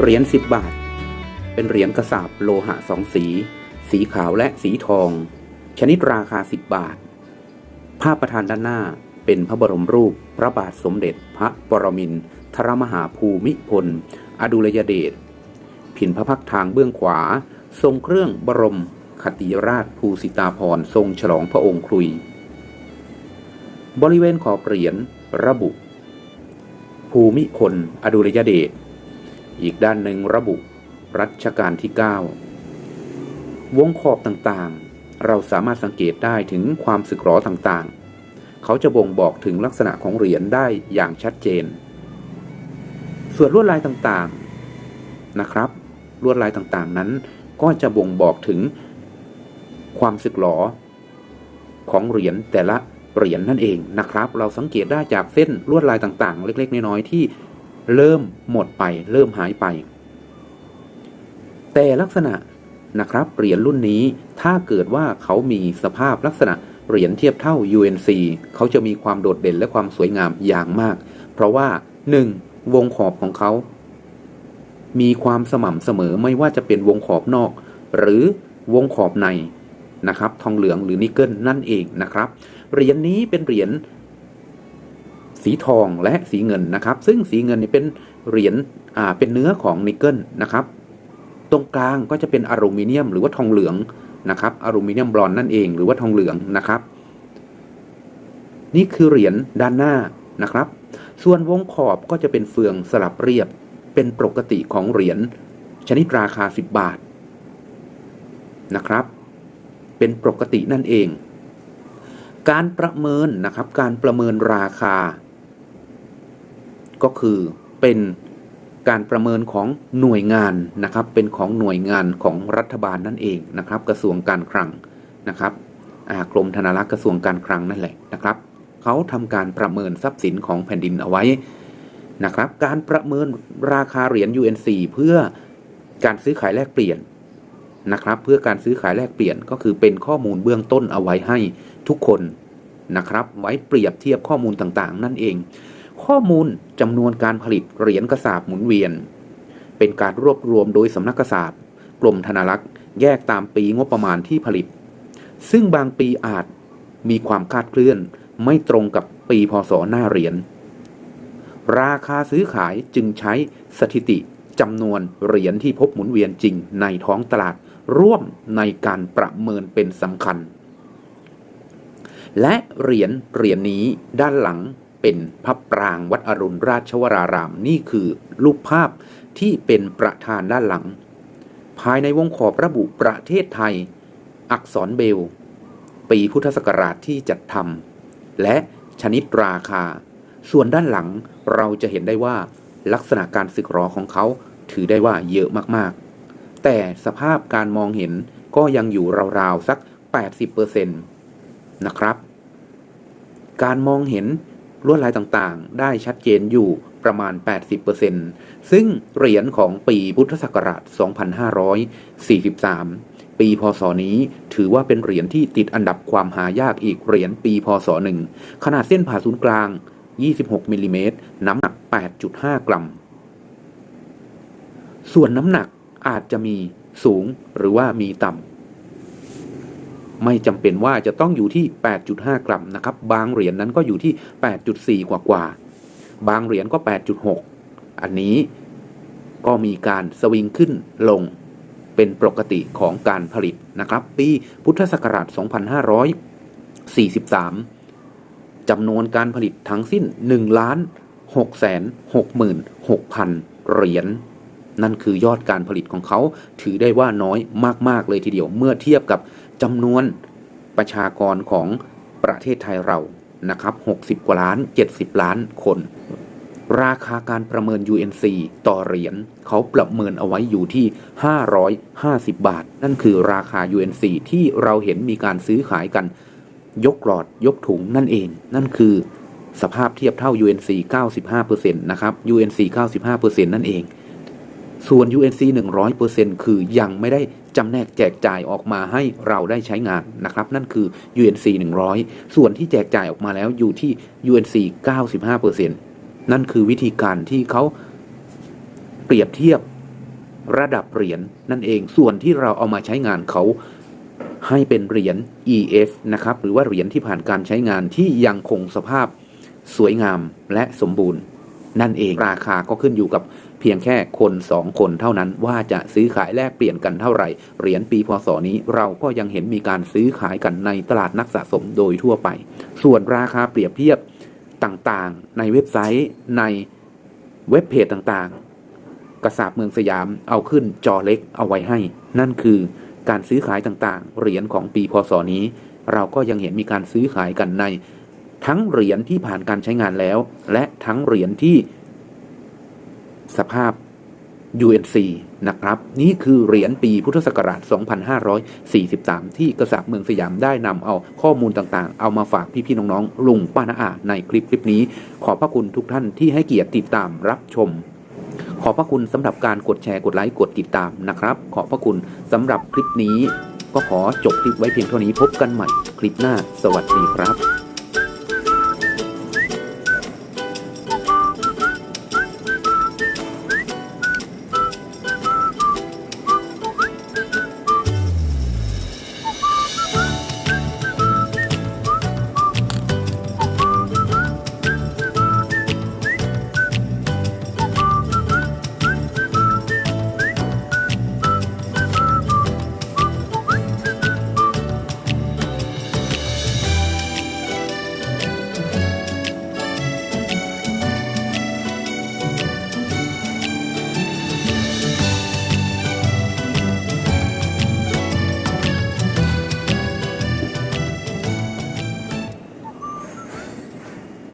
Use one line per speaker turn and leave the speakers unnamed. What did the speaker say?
เหรียญ10 บาท เป็นเหรียญกระสาบโลหะสองสี สีขาวและสีทอง ชนิดราคา 10 บาท ภาพประธานด้านหน้าเป็นพระบรมรูปพระบาทสมเด็จพระปรมินทรมหาภูมิพล อดุลยเดชผินพระพักทางเบื้องขวา ทรงเครื่องบรมคติราชภูสิตาภรทรงฉลองพระองค์ครุย บริเวณขอบเหรียญระบุ ภูมิพลอดุลยเดช อีกด้านหนึ่งระบุรัชกาลที่ 9 วงขอบต่างๆ เราสามารถสังเกตได้ถึงความสึกหรอต่างๆ เขาจะบ่งบอกถึงลักษณะของเหรียญได้อย่างชัดเจน ส่วนลวดลายต่างๆนะครับ ลวดลายต่างๆนั้นก็จะบ่งบอกถึงความสึกหรอของเหรียญแต่ละเหรียญนั่นเองนะครับ เราสังเกตได้จากเส้นลวดลายต่างๆ เล็ก ๆ น้อยๆที่ เริ่มหมดไปเริ่มหายไป แต่ลักษณะนะครับเหรียญรุ่นนี้ถ้าเกิดว่าเขามีสภาพลักษณะเหรียญเทียบเท่า UNC เขาจะมีความโดดเด่นและความสวยงามอย่างมาก เพราะว่า 1. วงขอบของเขา มีความสม่ำเสมอไม่ว่าจะเป็นวงขอบนอก หรือวงขอบในนะครับ ทองเหลืองหรือนิกเกิลนั่นเองนะครับ เหรียญนี้เป็นเหรียญ สีทองและสีเงินนะครับ ซึ่งสีเงินเนี่ยเป็นเหรียญอ่าเป็นเนื้อของนิกเกิลนะครับ ตรงกลางก็จะเป็นอลูมิเนียมหรือว่าทองเหลืองนะครับอลูมิเนียมบลอนนั่นเองหรือว่าทองเหลืองนะครับ นี่คือเหรียญด้านหน้านะครับ ส่วนวงขอบก็จะเป็นเฟืองสลับเรียบเป็นปกติของเหรียญชนิดราคา 10 บาทนะครับ เป็นปกตินั่นเอง การประเมินนะครับการประเมินราคา ก็คือเป็นการประเมินของหน่วยงานนะครับ เป็นของหน่วยงานของรัฐบาลนั่นเองนะครับ กระทรวงการคลังนะครับกรมธนารักษ์กระทรวงการคลังนั่นแหละนะครับเขาทำการประเมินทรัพย์สินของแผ่นดินเอาไว้นะครับ การประเมินราคาเหรียญ UNC เพื่อการซื้อขายแลกเปลี่ยนนะครับ เพื่อการซื้อขายแลกเปลี่ยนก็คือเป็นข้อมูลเบื้องต้นเอาไว้ให้ทุกคนนะครับ ไว้เปรียบเทียบข้อมูลต่างๆ นั่นเอง ข้อมูลจำนวนการผลิตเหรียญกระสาบหมุนเวียน เป็นการรวบรวมโดยสำนักกระสาบกรมธนารักษ์แยกตามปีงบประมาณที่ผลิต ซึ่งบางปีอาจมีความคลาดเคลื่อนไม่ตรงกับปีพศหน้าเหรียญราคาซื้อขายจึงใช้สถิติจำนวนเหรียญที่พบหมุนเวียนจริงในท้องตลาดร่วมในการประเมินเป็นสำคัญ และเหรียญเหรียญนี้ด้านหลัง เป็นพระปรางวัดอรุณราชวราราม นี่คือรูปภาพที่เป็นประธานด้านหลัง ภายในวงขอบระบุประเทศไทย อักษรเบล ปีพุทธศักราชที่จัดทำและชนิดราคา ส่วนด้านหลังเราจะเห็นได้ว่าลักษณะการสึกหรอของเขาถือได้ว่าเยอะมากๆ แต่สภาพการมองเห็นก็ยังอยู่ราวๆ สัก 80%นะครับ การมองเห็น ลวดลายต่างๆ ได้ชัดเจนอยู่ประมาณ 80%ซึ่งเหรียญของปีพุทธศักราช 2543 ปีพศนี้ถือว่าเป็นเหรียญที่ติดอันดับความหายากอีกเหรียญปีพศหนึ่งขนาดเส้นผ่าศูนย์กลาง 26มิลลิเมตรน้ำหนัก 8.5 กรัม ส่วนน้ำหนักอาจจะมีสูงหรือว่ามีต่ำ ไม่จำเป็นว่าจะต้องอยู่ที่ 8.5 กรัมนะครับ บางเหรียญนนั้นก็อยู่ที่ 8.4 กว่ากว่าบางเหรียญก็ 8.6 อันนี้ก็มีการสวิงขึ้นลงเป็นปกติของการผลิตนะครับ ปีพุทธศักราช 2543 จำนวนการผลิตทั้งสิ้น 1,666,000 เหรียญ นั่นคือยอดการผลิตของเขาถือได้ว่าน้อยมาก ๆ เลยทีเดียวเมื่อเทียบกับจำนวนประชากรของประเทศไทยเรานะครับ 60 กว่าล้าน 70 ล้านคน ราคาการประเมิน UNC ต่อเหรียญเขาประเมินเอาไว้อยู่ที่ 550 บาท นั่นคือราคา UNC ที่เราเห็นมีการซื้อขายกัน ยกหลอดยกถุงนั่นเอง นั่นคือสภาพเทียบเท่า UNC 95%นะครับ UNC 95%นั่นเอง ส่วน UNC 100%คือยังไม่ได้จำแนกแจกจ่ายออกมาให้เราได้ใช้งานนะครับ นั่นคือ UNC 100 ส่วนที่แจกจ่ายออกมาแล้วอยู่ที่ UNC 95%นั่นคือวิธีการที่เขาเปรียบเทียบระดับเหรียญนั่นเอง ส่วนที่เราเอามาใช้งานเขาให้เป็นเหรียญ EF นะครับ หรือว่าเหรียญที่ผ่านการใช้งานที่ยังคงสภาพสวยงามและสมบูรณ์ นั่นเองราคาก็ขึ้นอยู่กับเพียงแค่คนสองคนเท่านั้นว่าจะซื้อขายแลกเปลี่ยนกันเท่าไหร่ เหรียญปีพศนี้เราก็ยังเห็นมีการซื้อขายกันในตลาดนักสะสมโดยทั่วไป ส่วนราคาเปรียบเทียบต่างๆ ในเว็บไซต์ในเว็บเพจต่างๆ กระสาบเมืองสยามเอาขึ้นจอเล็กเอาไว้ให้ นั่นคือการซื้อขายต่างๆ เหรียญของปีพศนี้ เราก็ยังเห็นมีการซื้อขายกันใน ทั้งเหรียญที่ผ่านการใช้งานแล้ว และทั้งเหรียญที่สภาพ UNC นะครับ นี่คือเหรียญปีพุทธศักราช 2543 ที่กระสับเมืองสยามได้นำเอาข้อมูลต่างๆ เอามาฝากพี่ๆน้องๆ ลุงป้านาอาในคลิปคลิปนี้ ขอบพระคุณทุกท่านที่ให้เกียรติติดตามรับชม ขอบพระคุณสำหรับการกดแชร์กดไลค์กดติดตามนะครับ ขอบพระคุณสำหรับคลิปนี้ ก็ขอจบคลิปไว้เพียงเท่านี้พบกันใหม่คลิปหน้า สวัสดีครับ